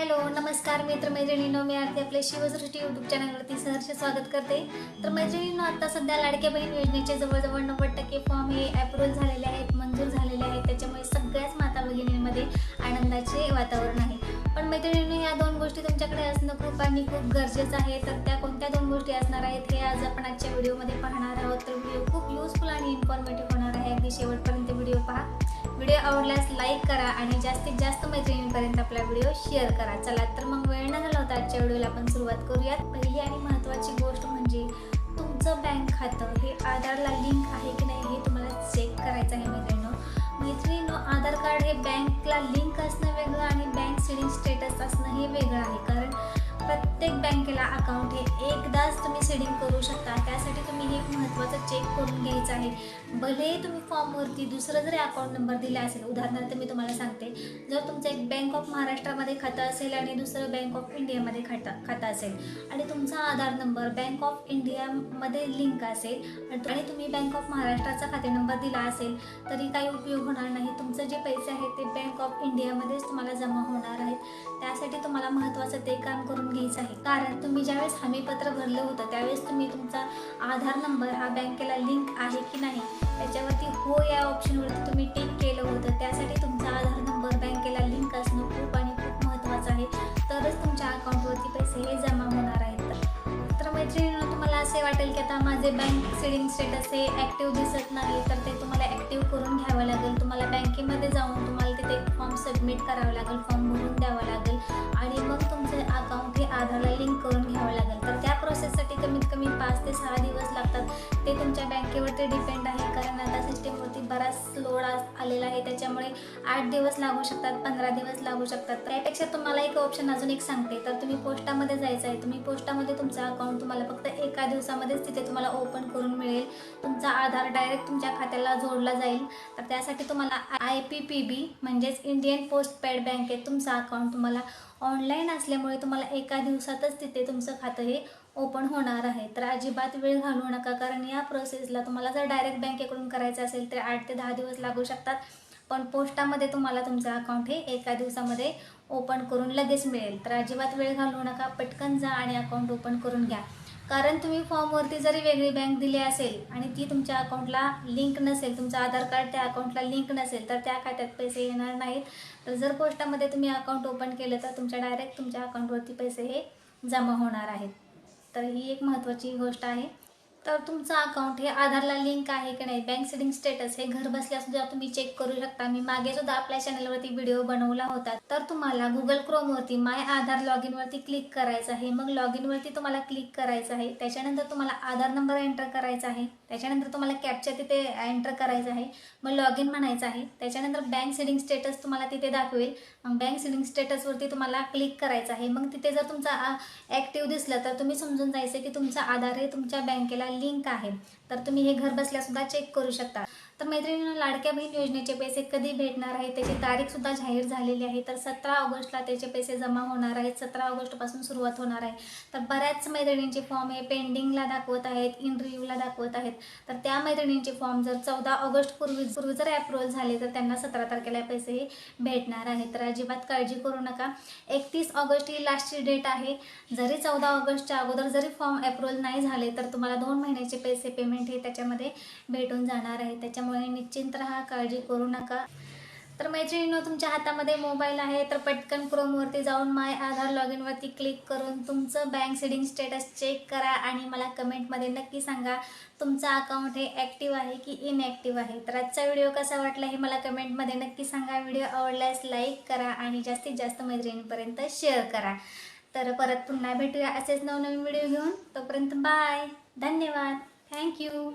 Hello नमस्कार मित्र मैत्रिणींनो मी आरती आपल्या शिवसृष्टी यूट्यूब चॅनलवरती सहर्ष स्वागत करते. तर मैत्रिणींनो आता सध्या लाडक्या बहीण योजनेचे जवळजवळ नव्वद टक्के फॉर्म हे अप्रूव्ह झालेले आहेत मंजूर झालेले आहेत. त्याच्यामुळे सगळ्याच माता भगिनींमध्ये आनंदाचे वातावरण आहे. पण मैत्रिणींनो ह्या दोन गोष्टी तुमच्याकडे असणं खूप आणि खूप गरजेचं आहे. तर त्या कोणत्या दोन गोष्टी असणार आहेत हे आज आपण आजच्या व्हिडिओमध्ये पाहणार आहोत. तर व्हिडिओ खूप युजफुल आणि इन्फॉर्मेटिव्ह होणार आहे. अगदी शेवटपर्यंत व्हिडिओ पहा. व्हिडिओ आवडल्यास लाईक करा आणि जास्तीत जास्त मैत्रिणींपर्यंत आपला व्हिडिओ शेअर करा. चला तर मग वेळ न घालवता आजच्या व्हिडिओला आपण सुरुवात करूयात. पहिली आणि महत्त्वाची गोष्ट म्हणजे तुमचं बँक खातं. हे आधारला लिंक आहे की नाही हे तुम्हाला चेक करायचं आहे मैत्रिणीनो. मैत्रिणीनो आधार कार्ड हे बँकला लिंक असणं वेगळं आणि बँक सिडिंग स्टेटस असणं प्रत्येक बँकेला अकाउंट हे एकदाच तुम्ही सेडिंग करू शकता. त्यासाठी तुम्ही हे महत्त्वाचं चेक करून घ्यायचं आहे. भलेही तुम्ही फॉर्मवरती दुसरं जरी अकाउंट नंबर दिला असेल उदाहरणार्थ मी तुम्हाला सांगते जर तुमचं एक बँक ऑफ महाराष्ट्रामध्ये खातं असेल आणि दुसरं बँक ऑफ इंडियामध्ये खातं खातं असेल आणि तुमचा आधार नंबर बँक ऑफ इंडियामध्ये लिंक असेल आणि तुम्ही बँक ऑफ महाराष्ट्राचा खाते नंबर दिला असेल तरी काही उपयोग होणार नाही. तुमचं जे पैसे आहेत ते बँक ऑफ इंडियामध्येच तुम्हाला जमा होणार आहेत. त्यासाठी तुम्हाला महत्त्वाचं ते काम करून घ्यायचं आहे. कारण तुम्ही ज्यावेळेस हमीपत्र भरलं होतं त्यावेळेस तुम्ही तुमचा आधार नंबर हा बँकेला लिंक आहे की नाही त्याच्यावरती हो या ऑप्शनवरती तुम्ही टिक केलं होतं. त्यासाठी तुमचा आधार नंबर बँकेला लिंक असणं खूप आणि खूप महत्त्वाचं आहे. तरच तुमच्या अकाउंटवरती पैसे हे जमा होणार आहेत. तर मैत्रिणीनं तुम्हाला असे वाटेल की आता माझे बँक सेडिंग स्टेटस हे ॲक्टिव्ह दिसत नाही तर ते तुम्हाला ॲक्टिव्ह करून घ्यावं लागेल. तुम्हाला बँकेमध्ये जाऊन तुम्हाला तिथे फॉर्म सबमिट करावं लागेल फॉर्म भरून द्यावा लागेल ते सहा दिवस लागतात. ते तुमच्या बँकेवरती डिपेंड आहे. कारण आता सिस्टीमवरती बराच लोड आलेला आहे. त्याच्यामुळे आठ दिवस लागू शकतात पंधरा दिवस लागू शकतात. त्यापेक्षा तुम्हाला एक ऑप्शन अजून एक सांगते. तर तुम्ही पोस्टामध्ये जायचं आहे. तुम्ही पोस्टामध्ये तुमचा अकाउंट तुम्हाला फक्त एका दिवसामध्येच तिथे तुम्हाला ओपन करून मिळेल. तुमचा आधार डायरेक्ट तुमच्या खात्याला जोडला जाईल. तर त्यासाठी तुम्हाला आय पी पी बी म्हणजेच इंडियन पोस्ट पेड बँकेत तुमचा अकाउंट तुम्हाला ऑनलाईन असल्यामुळे तुम्हाला एका दिवसातच तिथे तुमचं खातं हे ओपन होणार आहे. तर अजिबात वेळ घालवू नका. कारण या प्रोसेसला तुम्हाला जर डायरेक्ट बँकेकडून करायचं असेल तर आठ ते दहा दिवस लागू शकतात. पण पोस्टामध्ये तुम्हाला तुमचं अकाउंट हे एका दिवसामध्ये ओपन करून लगेच मिळेल. तर अजिबात वेळ घालवू नका. पटकन जा आणि अकाउंट ओपन करून घ्या. कारण तुम्ही फॉर्मवरती जरी वेगळी बँक दिली असेल आणि ती तुमच्या अकाउंटला लिंक नसेल तुमचं आधार कार्ड त्या अकाउंटला लिंक नसेल तर त्या खात्यात पैसे येणार नाहीत. तर जर पोस्टामध्ये तुम्ही अकाउंट ओपन केलं तर तुमच्या डायरेक्ट तुमच्या अकाउंटवरती पैसे हे जमा होणार आहेत. तर ही एक महत्त्वाची गोष्ट आहे. तर तुमचं अकाउंट हे आधारला लिंक आहे की नाही? बँक सेडिंग स्टेटस हे घर बसल्या सुद्धा तुम्ही चेक करू शकता. मी मागे सुद्धा आपल्या चॅनलवरती व्हिडिओ बनवला होता. तर तुम्हाला गुगल क्रोमवरती माय आधार लॉग इनवरती क्लिक करायचं आहे. मग लॉग इनवरती तुम्हाला क्लिक करायचं आहे. त्याच्यानंतर तुम्हाला आधार नंबर एंटर करायचा आहे. त्याच्यानंतर तुम्हाला कॅपच्या तिथे एंटर करायचं आहे. मग लॉग इन म्हणायचं आहे. त्याच्यानंतर बँक सेडिंग स्टेटस तुम्हाला तिथे दाखवेल. मग बँक सेडिंग स्टेटसवरती तुम्हाला क्लिक करायचं आहे. मग तिथे जर तुमचा ॲक्टिव्ह दिसलं तर तुम्ही समजून जायचं की तुमचा आधार हे तुमच्या बँकेला लिंक आहे. तर तुम्ही हे घर बसल्यासुद्धा चेक करू शकता. तर मैत्रिणींना लाडक्या बहीण योजनेचे पैसे कधी भेटणार आहे त्याची तारीखसुद्धा जाहीर झालेली आहे. तर सतरा ऑगस्टला त्याचे पैसे जमा होणार आहेत. सतरा ऑगस्टपासून सुरुवात होणार आहे. तर बऱ्याच मैत्रिणींचे फॉर्म हे पेंडिंगला दाखवत आहेत इंटरव्ह्यूला दाखवत आहेत. तर त्या मैत्रिणींचे फॉर्म जर चौदा ऑगस्ट पूर्वी पूर्वी जर अप्रुव्हल झाले तर त्यांना सतरा तारखेला पैसे हे भेटणार आहेत. तर अजिबात काळजी करू नका. एकतीस ऑगस्ट ही लास्टची डेट आहे. जरी चौदा ऑगस्टच्या अगोदर जरी फॉर्म अप्रुव्हल नाही झाले तर तुम्हाला दोन महिन्याचे पैसे पेमेंट हे त्याच्यामध्ये भेटून जाणार आहे. त्याच्यामुळे निश्चिंत राहा काळजी करू नका. तर मैत्रिणींनो तुमच्या हातामध्ये मोबाईल आहे तर पटकन क्रोमवरती जाऊन माय आधार लॉग इनवरती क्लिक करून तुमचं बँक सेडिंग स्टेटस चेक करा आणि मला कमेंटमध्ये नक्की सांगा तुमचं अकाउंट हे ॲक्टिव्ह आहे की इनॲक्टिव्ह आहे. तर आजचा व्हिडिओ कसा वाटला हे मला कमेंटमध्ये नक्की सांगा. व्हिडिओ आवडल्यास लाईक करा आणि जास्तीत जास्त मैत्रिणींपर्यंत शेअर करा. तर परत पुन्हा भेटूया असेच नवनवीन व्हिडिओ घेऊन. तोपर्यंत बाय धन्यवाद. थँक्यू